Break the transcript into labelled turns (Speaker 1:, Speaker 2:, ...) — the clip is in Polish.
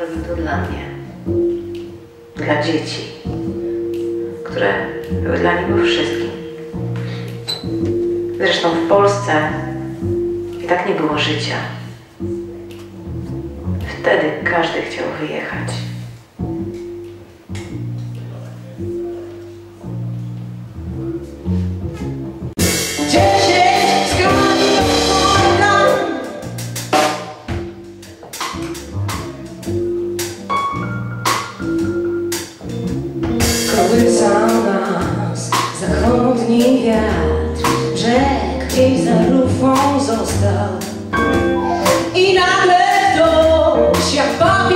Speaker 1: to dla mnie. Dla dzieci, które były dla niego wszystkim. Zresztą w Polsce i tak nie było życia. Wtedy każdy chciał wyjechać.
Speaker 2: Kołysa nas zachodni wiatr Brzeg rufą został. I nagle ktoś jak papier